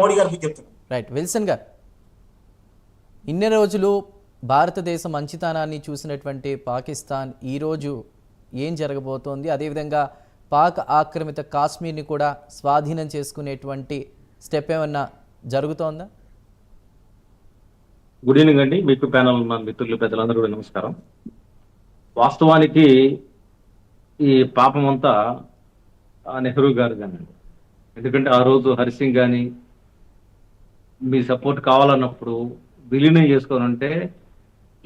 మోడీ గారు బుద్ధి చెప్తున్నారు రైట్ విల్సన్ గారు ఇన్ని రోజులు భారతదేశం మంచితనాన్ని చూసినటువంటి పాకిస్తాన్ ఈరోజు ఏం జరగబోతోంది? అదేవిధంగా పాక్ ఆక్రమిత కాశ్మీర్ని కూడా స్వాధీనం చేసుకునేటువంటి స్టెప్ ఏమన్నా జరుగుతోందా? గుడ్ ఈవినింగ్ అండి. మీకు ప్యానల్ ఉన్న మిత్రులు పెద్దలందరూ కూడా నమస్కారం. వాస్తవానికి ఈ పాపం అంతా నెహ్రూ గారు కానండి ఎందుకంటే ఆ రోజు హరిసింగ్ కానీ మీ సపోర్ట్ కావాలన్నప్పుడు విలీనం చేసుకోనంటే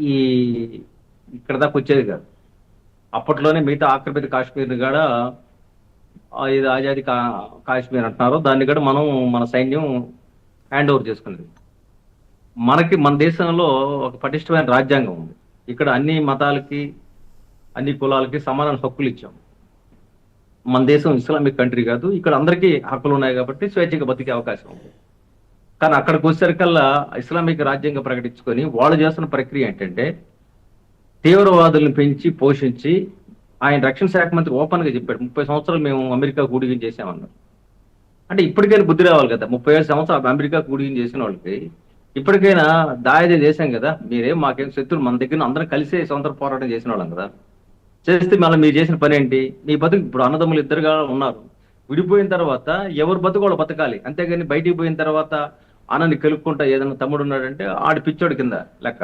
ఈ ఇక్కడ దాకా వచ్చేది కాదు. అప్పట్లోనే మిగతా ఆక్రమిత కాశ్మీర్ని కూడా ఇది ఆజాది కా కాశ్మీర్ అంటున్నారు. దాన్ని కూడా మనం మన సైన్యం హ్యాండ్ ఓవర్ చేసుకునేది. మనకి మన దేశంలో ఒక పటిష్టమైన రాజ్యాంగం ఉంది. ఇక్కడ అన్ని మతాలకి అన్ని కులాలకి సమాన హక్కులు ఇచ్చాం. మన దేశం ఇస్లామిక్ కంట్రీ కాదు. ఇక్కడ అందరికీ హక్కులు ఉన్నాయి కాబట్టి స్వేచ్ఛగా బతికే అవకాశం ఉంది. కానీ అక్కడికి వచ్చేసరికల్లా ఇస్లామిక్ రాజ్యంగా ప్రకటించుకొని వాళ్ళు చేస్తున్న ప్రక్రియ ఏంటంటే తీవ్రవాదులను పెంచి పోషించి ఆయన రక్షణ శాఖ మంత్రి ఓపెన్గా చెప్పాడు ముప్పై సంవత్సరాలు మేము అమెరికా కూడిగిన చేసామన్నారు అంటే ఇప్పటికైనా బుద్ధి రావాలి కదా ముప్పై ఏడు సంవత్సరాలు అమెరికా కూడిగిన చేసిన వాళ్ళకి ఇప్పటికైనా దాయదే చేశాం కదా మీరేం మాకేం శత్రులు మన దగ్గర అందరం కలిసే స్వంత పోరాటం చేసిన వాళ్ళం కదా. చేస్తే మళ్ళీ మీరు చేసిన పని ఏంటి? మీ బతుకు ఇప్పుడు అన్నదమ్ములు ఇద్దరుగా ఉన్నారు. విడిపోయిన తర్వాత ఎవరు బతుకు వాళ్ళు బతకాలి? అంతేగాని బయటికి పోయిన తర్వాత అన్నని కలుపుకుంటా ఏదైనా తమ్ముడు ఉన్నాడంటే ఆడి పిచ్చోడి కింద లెక్క.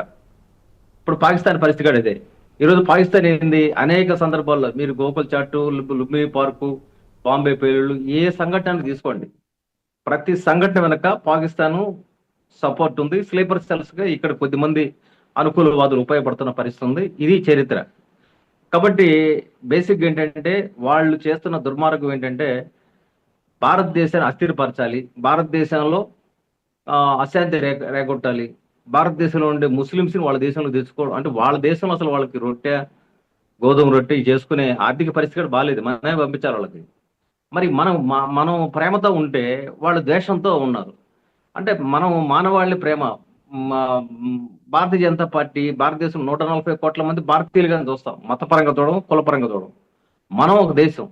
ఇప్పుడు పాకిస్తాన్ పరిస్థితి కూడా ఇదే. ఈరోజు పాకిస్తాన్ ఏంది? అనేక సందర్భాల్లో మీరు గోకుల్ చాటు లుంబిని పార్కు బాంబే పేలుళ్ళు ఏ సంఘటనలు తీసుకోండి. ప్రతి సంఘటన వెనక పాకిస్తాన్ సపోర్ట్ ఉంది. స్లీపర్ సెల్స్గా ఇక్కడ కొద్దిమంది అనుకూలవాదులు ఉపయోగపడుతున్న పరిస్థితి ఉంది. ఇది చరిత్ర. కాబట్టి బేసిక్ ఏంటంటే వాళ్ళు చేస్తున్న దుర్మార్గం ఏంటంటే భారతదేశాన్ని అస్థిరపరచాలి. భారతదేశంలో అశాంతి రేగ రేగొట్టాలి. భారతదేశంలో ఉండే ముస్లిమ్స్ని వాళ్ళ దేశంలో తెచ్చుకోవడం అంటే వాళ్ళ దేశంలో అసలు వాళ్ళకి రొట్టె గోధుమ రొట్టె చేసుకునే ఆర్థిక పరిస్థితి కూడా బాగాలేదు మనమే పంపించాలి వాళ్ళకి. మరి మనం మనం ప్రేమతో ఉంటే వాళ్ళు ద్వేషంతో ఉన్నారు. అంటే మనం మానవాళి ప్రేమ. మా- భారతీయ జనతా పార్టీ భారతదేశం నూట నలభై కోట్ల మంది భారతీయులుగా చూస్తాం. మతపరంగా చూడడం కులపరంగా చూడడం. మనం ఒక దేశం.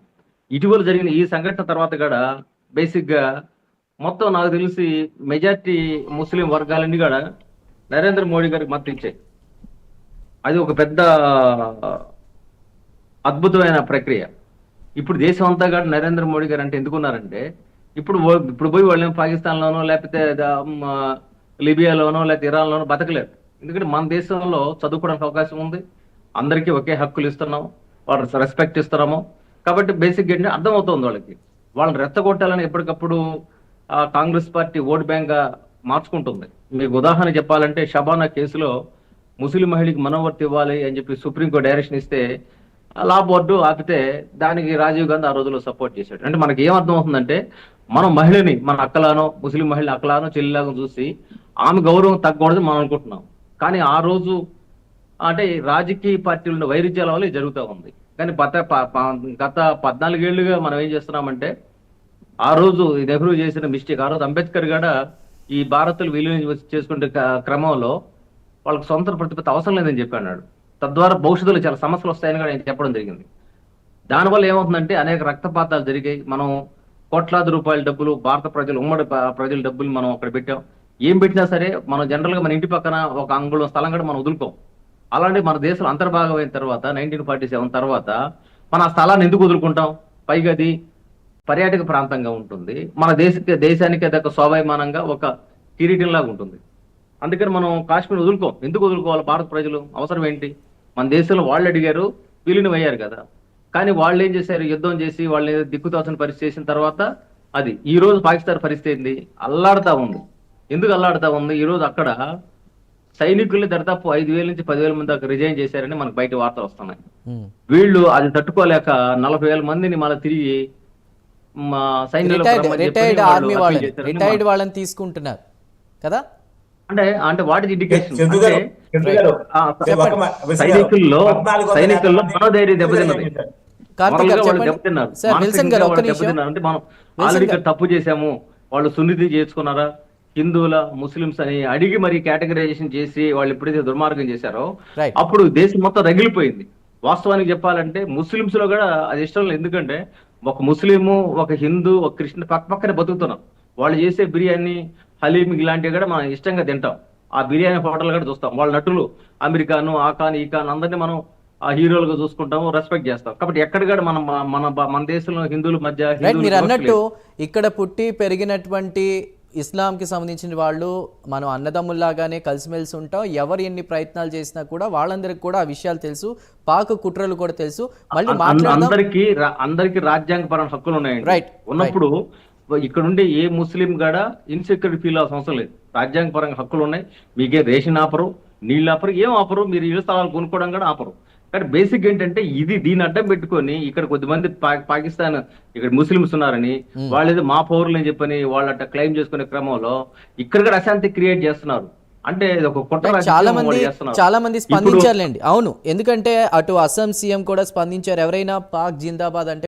ఇటీవల జరిగిన ఈ సంఘటన తర్వాత కూడా బేసిక్గా మొత్తం నాకు తెలిసి మెజార్టీ ముస్లిం వర్గాలన్నీ కూడా నరేంద్ర మోడీ గారికి మద్దతు అది ఒక పెద్ద అద్భుతమైన ప్రక్రియ. ఇప్పుడు దేశం అంతా కూడా నరేంద్ర మోడీ గారు అంటే ఎందుకున్నారంటే ఇప్పుడు ఇప్పుడు పోయి వాళ్ళు పాకిస్తాన్లోనో లేకపోతే లిబియాలోనో లేకపోతే ఇరాన్లోనో బతకలేరు. ఎందుకంటే మన దేశంలో చదువుకోవడానికి అవకాశం ఉంది. అందరికీ ఒకే హక్కులు ఇస్తున్నాం. వాళ్ళకి రెస్పెక్ట్ ఇస్తున్నాము. కాబట్టి బేసిక్ అర్థమవుతుంది వాళ్ళకి. వాళ్ళని రెచ్చగొట్టాలని ఎప్పటికప్పుడు కాంగ్రెస్ పార్టీ ఓట్ బ్యాంక్గా మార్చుకుంటుంది. మీకు ఉదాహరణ చెప్పాలంటే షబానా కేసులో ముస్లిం మహిళకి మనోవర్తి ఇవ్వాలి అని చెప్పి సుప్రీంకోర్టు డైరెక్షన్ ఇస్తే లా బోర్డు ఆపితే దానికి రాజీవ్ గాంధీ ఆ రోజుల్లో సపోర్ట్ చేశాడు. అంటే మనకి ఏం అవుతుందంటే మనం మహిళని మన అక్కలానో ముస్లిం మహిళ అక్కలానో చెల్లిలాగా చూసి ఆమె గౌరవం తగ్గకూడదు మనం అనుకుంటున్నాం. కానీ ఆ రోజు అంటే రాజకీయ పార్టీలు ఉన్న వైరుధ్యాల వల్ల జరుగుతూ ఉంది. కానీ గత గత పద్నాలుగేళ్ళుగా మనం ఏం చేస్తున్నామంటే ఆ రోజు నెహ్రూ చేసిన మిస్టేక్ ఆ రోజు అంబేద్కర్ కూడా ఈ భారత్లు విలీనం చేసుకుంటే క్రమంలో వాళ్ళకి సొంత ప్రతిపత్తి అవసరం లేదని చెప్పి అన్నాడు. తద్వారా భవిష్యత్తులో చాలా సమస్యలు వస్తాయని కూడా ఆయన చెప్పడం జరిగింది. దానివల్ల ఏమవుతుందంటే అనేక రక్తపాతాలు జరిగాయి. మనం కోట్లాది రూపాయల డబ్బులు భారత ప్రజలు ఉమ్మడి ప్రజల డబ్బులు మనం అక్కడ పెట్టాం. ఏం పెట్టినా సరే మనం జనరల్గా మన ఇంటి పక్కన ఒక అంగుళం స్థలం కూడా మనం వదులుకోం. అలాంటి మన దేశంలో అంతర్భాగం అయిన తర్వాత నైన్టీన్ ఫార్టీ సెవెన్ తర్వాత మన ఆ స్థలాన్ని ఎందుకు వదులుకుంటాం? పైగా అది పర్యాటక ప్రాంతంగా ఉంటుంది. మన దేశ దేశానికి అది ఒక స్వాభిమానంగా ఒక కిరీటంలాగా ఉంటుంది. అందుకని మనం కాశ్మీర్ వదులుకోం. ఎందుకు వదులుకోవాలి? భారత ప్రజలు అవసరం ఏంటి? మన దేశంలో వాళ్ళు అడిగారు విలీనం అయ్యారు కదా. కానీ వాళ్ళు ఏం చేశారు? యుద్ధం చేసి వాళ్ళని దిక్కుతోచని పరిస్థితి చేసిన తర్వాత అది ఈ రోజు పాకిస్తాన్ పరిస్థితి ఏంది? అల్లాడుతా ఉంది. ఎందుకు అల్లాడుతా ఉంది? ఈ రోజు అక్కడ సైనికుల్ని దరిదాపు ఐదు వేల నుంచి పదివేల మంది దాకా రిజైన్ చేశారని మనకు బయట వార్తలు వస్తున్నాయి. వీళ్ళు అది తట్టుకోలేక నలభై వేల మందిని మళ్ళీ తిరిగి రిటైర్డ్ ఆర్మీ వాళ్ళని రిటైర్డ్ వాళ్ళని తీసుకుంటున్నారు కదా? అంటే అంటే వాటి ఇండికేషన్ సైనికుల్లో సైనికుల్లో మనోధైర్యం దెబ్బతిన్నది. దెబ్బతిన్నారు. అంటే మనం ఆల్రెడీ తప్పు చేశాము. వాళ్ళు సున్నిధి చేసుకున్నారా? హిందువుల ముస్లిమ్స్ అని అడిగి మరి కేటగరైజేషన్ చేసి వాళ్ళు ఎప్పుడైతే దుర్మార్గం చేశారో అప్పుడు దేశం మొత్తం రగిలిపోయింది. వాస్తవానికి చెప్పాలంటే ముస్లిమ్స్లో కూడా అది ఇష్టం లేదు. ఎందుకంటే ఒక ముస్లిము ఒక హిందూ ఒక క్రిస్టియన్ పక్క పక్కనే బతుకుతున్నాం. వాళ్ళు చేసే బిర్యానీ హలీం ఇలాంటివి కూడా మనం ఇష్టంగా తింటాం. ఆ బిర్యానీ హోటల్ కూడా చూస్తాం. వాళ్ళ నటులు అమెరికాను ఆ ఖాన్ ఈ ఖాన్ అందరినీ మనం ఆ హీరోలుగా చూసుకుంటాము రెస్పెక్ట్ చేస్తాం. కాబట్టి ఎక్కడ కూడా మనం మన మన దేశంలో హిందువుల మధ్య మీరు అన్నట్టు. ఇక్కడ పుట్టి పెరిగినటువంటి ఇస్లాంకి సంబంధించిన వాళ్ళు మనం అన్నదమ్ముల్లాగానే కలిసిమెలిసి ఉంటాం. ఎవరు ఎన్ని ప్రయత్నాలు చేసినా కూడా వాళ్ళందరికీ కూడా ఆ విషయాలు తెలుసు. పాక కుట్రలు కూడా తెలుసు. మళ్ళీ అందరికీ అందరికీ రాజ్యాంగపరమైన హక్కులు ఉన్నాయండి Right, ఉన్నప్పుడు ఇక్కడ ఉండే ఏ ముస్లిం గడ ఇన్సెక్యూరిటీ ఫీల్ అవ్వాల్సిన అవసరం లేదు. రాజ్యాంగపరంగా హక్కులు ఉన్నాయి మీకే రేషన్ ఆపరు నీళ్ళు ఆపరు ఏం ఆపరు. మీరు ఇళ్ళ స్థలాలు కొనుక్కోవడం కూడా ఆపరు. కానీ బేసిక్ ఏంటంటే ఇది దీన్ని అడ్డం పెట్టుకొని ఇక్కడ కొద్దిమంది పాకిస్తాన్ ఇక్కడ ముస్లిమ్స్ ఉన్నారని వాళ్ళు ఏదో మా పౌరులు అని చెప్పని వాళ్ళట క్లెయిమ్ చేసుకునే క్రమంలో ఇక్కడ కూడా అశాంతి క్రియేట్ చేస్తున్నారు. అంటే ఒక కుట్ర చాలా మంది వాళ్ళు. చాలా మంది స్పందించారులేండి. అవును. ఎందుకంటే అటు అస్సాం సీఎం కూడా స్పందించారు. ఎవరైనా పాక్ జిందాబాద్ అంటే